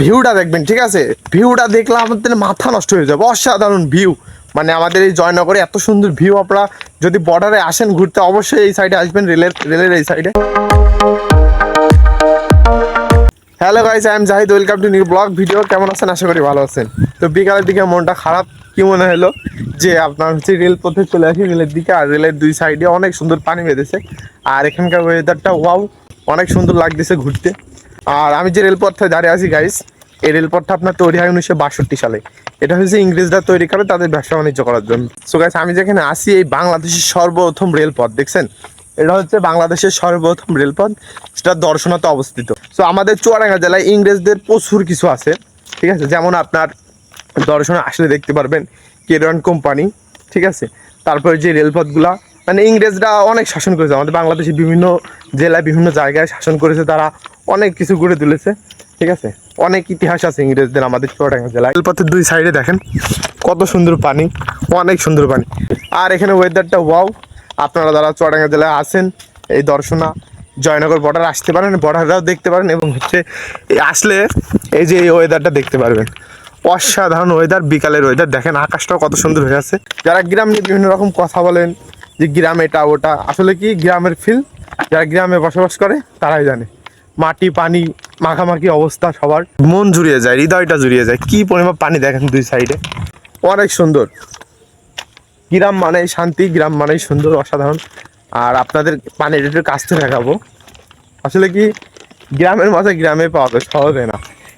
ভিউটা দেখবেন, ঠিক আছে? ভিউটা দেখলে আমাদের মাথা নষ্ট হয়ে যাবে, অসাধারণ ভিউ। মানে আমাদের এই জয়নগরে এত সুন্দর ভিউ, আপনারা যদি বর্ডারে আসেন ঘুরতে, অবশ্যই এই সাইডে আসবেন, রেলের রেলের এই সাইডে hello guys I am Zahid welcome to new blog video কেমন আছেন? আশা করি ভালো আছেন। তো বিকালের দিকে মনটা খারাপ, কি মনে হলো? যে আপনার হচ্ছে রেল পথে চলে আসি রেলের দিকে, আর রেলের দুই সাইডে অনেক সুন্দর পানি বেঁধেছে। আর এখানকার ওয়েদারটা ওয়াও অনেক সুন্দর লাগতেছে ঘুরতে। আর আমি যে রেলপথে দাঁড়িয়ে আছি গাইস এই রেলপথটা আপনার তৈরি হয় উনিশশো বাষট্টি সালে। এটা হচ্ছে ইংরেজরা তৈরি করে তাদের ব্যবসা বাণিজ্য করার জন্য। সো গাইস আমি যেখানে আসি এই বাংলাদেশের সর্বপ্রথম রেলপথ, দেখছেন? এটা হচ্ছে বাংলাদেশের সর্বপ্রথম রেলপথ সেটা দর্শনাতে অবস্থিত। সো আমাদের চুয়াডাঙ্গা জেলায় ইংরেজদের প্রচুর কিছু আছে, ঠিক আছে? যেমন আপনার দর্শনে আসলে দেখতে পারবেন কেরন কোম্পানি ঠিক আছে? তারপরে যে রেলপথগুলা মানে ইংরেজরা অনেক শাসন করেছে, আমাদের বাংলাদেশের বিভিন্ন জেলায় বিভিন্ন জায়গায় শাসন করেছে, তারা অনেক কিছু গড়ে তুলেছে, ঠিক আছে? অনেক ইতিহাস আছে ইংরেজদের আমাদের চুয়াডাঙ্গা জেলায়। রেলপথের দুই সাইডে দেখেন, কত সুন্দর পানি, অনেক সুন্দর পানি। আর এখানে ওয়েদারটা ওয়াও আপনারা যারা চুয়াডাঙ্গা জেলায় আসেন এই দর্শনা, জয়নগর বর্ডার আসতে পারেন বর্ডারটাও দেখতে পারেন এবং হচ্ছে আসলে এই যে এই ওয়েদারটা দেখতে পারবেন। অসাধারণ ওয়েদার বিকালের ওয়েদার দেখেন আকাশটাও কত সুন্দর হয়ে আছে। যারা গ্রাম নিয়ে বিভিন্ন রকম কথা বলেন যে গ্রাম এটা, ওটা। আসলে কি, গ্রামের ফিল যারা গ্রামে বসবাস করে, তারাই জানে। মাটি, পানি, মাখামাখি অবস্থা সবার। মন জুড়িয়ে যায়, হৃদয়টা জুড়িয়ে যায়। কি পরিমাণ পানি দেখেন দুই সাইডে অনেক সুন্দর। গ্রাম মানেই শান্তি, গ্রাম মানেই সুন্দর, অসাধারণ। আর আপনাদের পানির একটু কাছ দেখাবো। আসলে কি, গ্রামের মাঝে গ্রামে পাওয়া যায় সহজে না।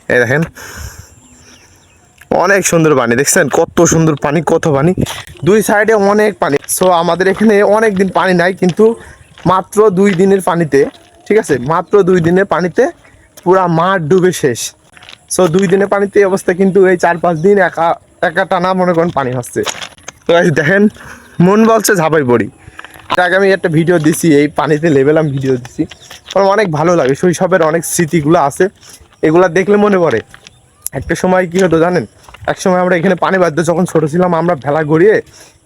এই দেখেন। অনেক সুন্দর পানি, দেখছেন? কত সুন্দর পানি, কত পানি। দুই সাইডে অনেক পানি। সো আমাদের এখানে অনেক দিন পানি নাই, কিন্তু মাত্র দুই দিনের পানিতে, ঠিক আছে? মাত্র দুই দিনের পানিতে পুরা মাঠ ডুবে শেষ। সো দুই দিনের পানিতে এই অবস্থা কিন্তু এই চার পাঁচ দিন একা একা টানা মনে করেন পানি হচ্ছে। তো দেখেন, মন বলছে ঝাপাই পড়ি। আগে আমি একটা ভিডিও দিছি, এই পানিতে লেভেলাম ভিডিও দিছি। আমার অনেক ভালো লাগে, শৈশবের অনেক স্মৃতিগুলো আছে। এগুলা দেখলে মনে পড়ে। একটা সময় কি হতো জানেন? এক সময় আমরা এখানে পানি বাদ্য যখন ছোট ছিলাম, আমরা ভেলা গড়িয়ে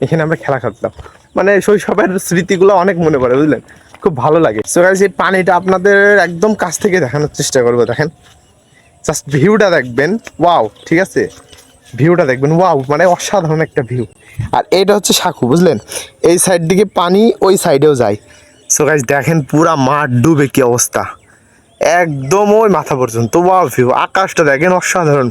এখানে আমরা খেলা খেলতাম। মানে শৈশবের স্মৃতিগুলো অনেক মনে পড়ে, বুঝলেন? খুব ভালো লাগে। সো গাইস এই পানিটা আপনাদের একদম কাছ থেকে দেখানোর চেষ্টা করব, দেখেন। জাস্ট ভিউটা দেখবেন ওয়াও ঠিক আছে? ভিউটা দেখবেন ওয়াও মানে অসাধারণ একটা ভিউ আর এটা হচ্ছে সাঁকু, বুঝলেন? এই সাইড দিকে পানি, ওই সাইডেও যায়। সো গাইস দেখেন পুরা মাঠ ডুবে কি অবস্থা। একদম ওই মাথা পর্যন্ত ওয়াও ভিউ আকাশটা দেখেন অসাধারণ।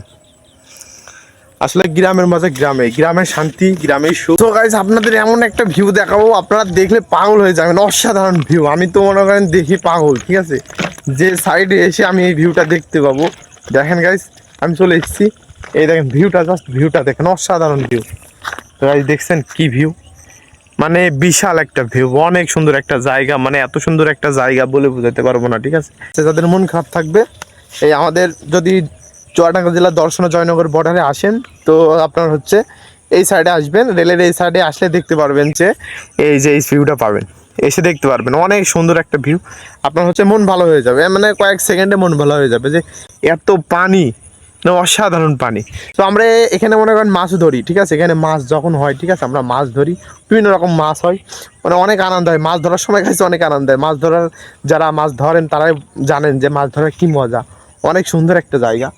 আসলে গ্রামের মাঝে গ্রামে, গ্রামের শান্তি, গ্রামের সুখ। গাইজ আপনাদের এমন একটা ভিউ দেখাবো, আপনারা দেখলে পাগল হয়ে যাবেন, অসাধারণ ভিউ আমি তো মনে করেন দেখি পাগল, ঠিক আছে? যে সাইডে এসে আমি এই ভিউটা দেখতে পাবো। দেখেন গাইজ আমি চলে এসেছি। এই দেখেন ভিউটা জাস্ট ভিউটা দেখেন, অসাধারণ ভিউ তো গাইজ দেখছেন কি ভিউ মানে বিশাল একটা ভিউ অনেক সুন্দর একটা জায়গা মানে এত সুন্দর একটা জায়গা বলে বোঝাতে পারব না, ঠিক আছে? যাদের মন খারাপ থাকবে, এই আমাদের যদি চুয়াডাঙ্গা জেলার দর্শন জয়নগর বর্ডারে আসেন, তো আপনার হচ্ছে এই সাইডে আসবেন রেলের এই সাইডে আসলে দেখতে পারবেন যে এই যে এই ভিউটা পাবেন। এসে দেখতে পারবেন, অনেক সুন্দর একটা ভিউ আপনার হচ্ছে মন ভালো হয়ে যাবে মানে কয়েক সেকেন্ডে মন ভালো হয়ে যাবে যে এত পানি, না অসাধারণ পানি। তো আমরা এখানে মনে করেন মাছ ধরি, ঠিক আছে? এখানে মাছ যখন হয়, ঠিক আছে? আমরা মাছ ধরি, বিভিন্ন রকম মাছ হয়। মানে অনেক আনন্দ হয়, মাছ ধরার সময় কাছে অনেক আনন্দ হয়। মাছ ধরার, যারা মাছ ধরেন, তারাই জানেন যে মাছ ধরার কি মজা। অনেক সুন্দর একটা জায়গা।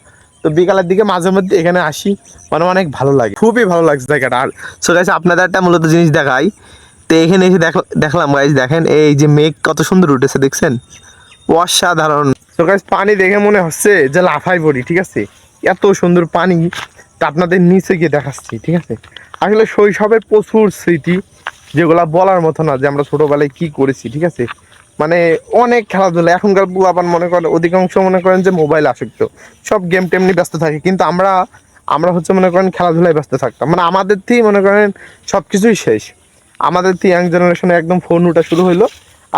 তো বিকালের দিকে মাঝে মধ্যে এখানে আসি। মানে অনেক ভালো লাগে। খুবই ভালো লাগছে জায়গাটা। আর সো গাইস আপনাদের একটা মূলত জিনিস দেখাই। তো এখানে এসে দেখ- দেখলাম গাইস দেখেন এই যে মেঘ কত সুন্দর উঠেছে, দেখছেন? অসাধারণ। তো গাইস পানি দেখে মনে হচ্ছে যে লাফাই পড়ি, ঠিক আছে? এত সুন্দর পানি। তা আপনাদের নিচে গিয়ে দেখাচ্ছি, ঠিক আছে? আসলে শৈশবের প্রচুর স্মৃতি, যেগুলা বলার মতো না যে আমরা ছোটবেলায় কি করেছি, ঠিক আছে? মানে অনেক খেলাধুলা, এখনকার আবার মনে করেন অধিকাংশ মনে করেন যে মোবাইল আসক্ত। সব গেম টেম নিয়ে ব্যস্ত থাকে, কিন্তু আমরা আমরা হচ্ছে মনে করেন খেলাধুলায় ব্যস্ত থাকতাম। মানে আমাদের থেকেই মনে করেন সব কিছুই শেষ। আমাদের তো ইয়াং জেনারেশনে একদম ফোন উঠা শুরু হইল,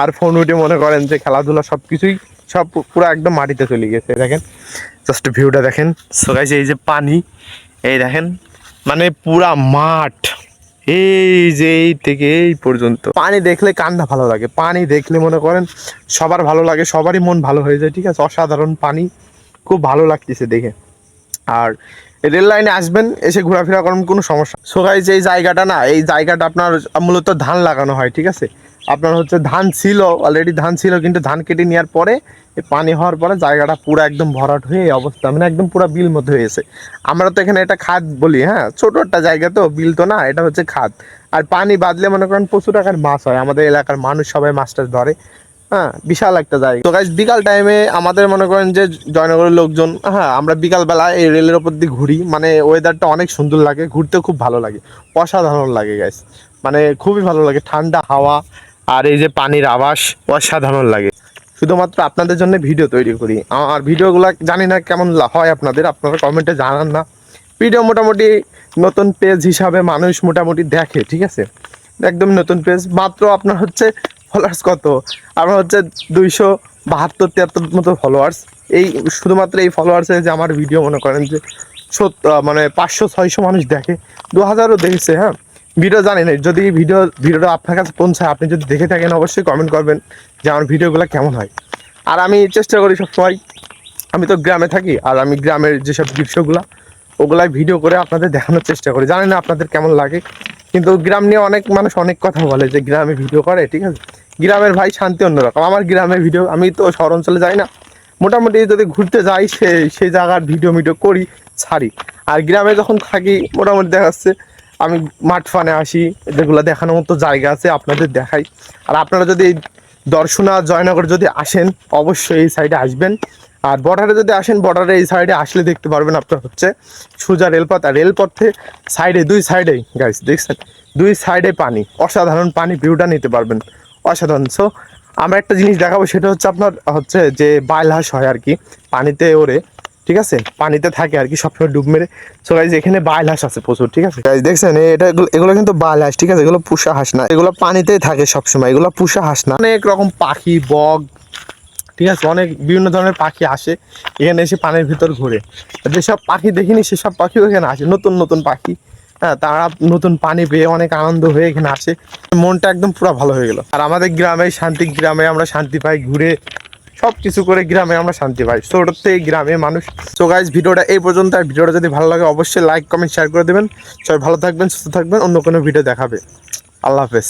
আর ফোন উঠে মনে করেন যে খেলাধুলা সব কিছুই সব পুরো একদম মাটিতে চলে গেছে। দেখেন জাস্ট ভিউটা দেখেন। সো এই যে পানি, এই দেখেন মানে পুরা মাঠ। এই যে এই থেকে এই পর্যন্ত। পানি দেখলে কান্না ভালো লাগে, পানি দেখলে মনে করেন সবার ভালো লাগে, সবারই মন ভালো হয়ে যায়, ঠিক আছে? অসাধারণ পানি, খুব ভালো লাগতেছে দেখে। আর রেল লাইনে আসবেন, এসে ঘোরাফেরা করেন, কোনো সমস্যা সো এই জায়গাটা না, এই জায়গাটা আপনার মূলত ধান লাগানো হয়, ঠিক আছে? আপনার হচ্ছে ধান ছিল অলরেডি ধান ছিল, কিন্তু ধান কেটে নেওয়ার পরে পানি হওয়ার পরে জায়গাটা পুরো একদম ভরাট হয়ে এই অবস্থা মানে একদম পুরো বিল মধ্যে হয়েছে আমরা তো এখানে এটা খাদ বলি হ্যাঁ? ছোটো একটা জায়গা তো, বিল তো না, এটা হচ্ছে খাদ। আর পানি বাদলে মনে করেন প্রচুর টাকার মাছ হয়, আমাদের এলাকার মানুষ সবাই মাছটা ধরে। হ্যাঁ বিশাল একটা জায়গা। তো গাইজ বিকাল টাইমে আমাদের মনে করেন যে জয়নগরের লোকজন হ্যাঁ আমরা বিকাল বেলা এই রেলের ওপর দিয়ে ঘুরি। মানে ওয়েদারটা অনেক সুন্দর লাগে ঘুরতে খুব ভালো লাগে। অসাধারণ লাগে গাইজ মানে খুবই ভালো লাগে, ঠান্ডা হাওয়া আর এই যে পানির আবাস অসাধারণ লাগে। শুধুমাত্র আপনাদের জন্য ভিডিও তৈরি করি। আর ভিডিওগুলো জানি না কেমন হয় আপনাদের, আপনারা কমেন্টে জানান না। ভিডিও মোটামুটি নতুন পেজ হিসাবে মানুষ মোটামুটি দেখে, ঠিক আছে? একদম নতুন পেজ মাত্র আপনার হচ্ছে ফলোয়ার্স কত? আমার হচ্ছে দুইশো বাহাত্তর, তিয়াত্তর মতো ফলোয়ার্স এই শুধুমাত্র এই ফলোয়ার্সে যে আমার ভিডিও মনে করেন যে সত্য মানে পাঁচশো, ছয়শো মানুষ দেখে। দু হাজারও দেখেছে হ্যাঁ? ভিডিও জানি না যদি ভিডিও ভিডিওটা আপনার কাছে পৌঁছায়, আপনি যদি দেখে থাকেন, অবশ্যই কমেন্ট করবেন যে আমার ভিডিওগুলো কেমন হয়। আর আমি চেষ্টা করি সবসময়, আমি তো গ্রামে থাকি, আর আমি গ্রামের যেসব দৃশ্যগুলো, ওগুলাই ভিডিও করে আপনাদের দেখানোর চেষ্টা করি। জানি না আপনাদের কেমন লাগে। কিন্তু গ্রাম নিয়ে অনেক মানুষ অনেক কথা বলে যে গ্রামে ভিডিও করে, ঠিক আছে? গ্রামের ভাই শান্তি অন্যরকম। আমার গ্রামের ভিডিও, আমি তো শহর অঞ্চলে যাই না। মোটামুটি যদি ঘুরতে যাই, সে সেই জায়গার ভিডিও ভিডিও করি, ছাড়ি। আর গ্রামে যখন থাকি, মোটামুটি দেখা যাচ্ছে, আমি মাঠ ফানে আসি যেগুলো দেখানোর মতো জায়গা আছে আপনাদের দেখাই। আর আপনারা যদি দর্শনা জয়নগর যদি আসেন, অবশ্যই এই সাইডে আসবেন। আর বর্ডারে যদি আসেন বর্ডারে এই সাইডে আসলে দেখতে পারবেন আপনার হচ্ছে সোজা রেলপথ। আর রেলপথে সাইডে দুই সাইডেই গাইস দেখছেন? দুই সাইডে পানি, অসাধারণ পানি ভিউটা নিতে পারবেন। অসাধারণ। সো আমরা একটা জিনিস দেখাবো, সেটা হচ্ছে আপনার হচ্ছে যে বাইলহাস হয় আর কি, পানিতে ওরে ঠিক আছে? পানিতে থাকে আর কি, সবসময় ডুব মেরে। সো গাইজ এখানে বাইল হাঁস আছে প্রচুর, ঠিক আছে? গাইজ দেখছেন? এটা এগুলো- কিন্তু বাইল হাঁস ঠিক আছে? এগুলো পুষা হাঁস না, এগুলো পানিতেই থাকে সবসময়, এগুলো পুষা হাঁস না। অনেক রকম পাখি বগ ঠিক আছে? অনেক বিভিন্ন ধরনের পাখি আসে, এখানে এসে পানির ভিতর ঘুরে। যেসব পাখি দেখিনি, সেসব পাখিও এখানে আসে। নতুন নতুন পাখি হ্যাঁ তারা নতুন পানি পেয়ে অনেক আনন্দ হয়ে এখানে আসে। মনটা একদম পুরো ভালো হয়ে গেল। আর আমাদের গ্রামে শান্তি গ্রামে আমরা শান্তি পাই, ঘুরে সব কিছু করে গ্রামে আমরা শান্তি পাই। ছোট থেকে গ্রামে মানুষ। তো গাইজ ভিডিওটা এই পর্যন্ত। আর ভিডিওটা যদি ভালো লাগে, অবশ্যই লাইক কমেন্ট শেয়ার করে দেবেন। সবাই ভালো থাকবেন, সুস্থ থাকবেন। অন্য কোনো ভিডিও দেখাবে। আল্লাহ হাফেজ।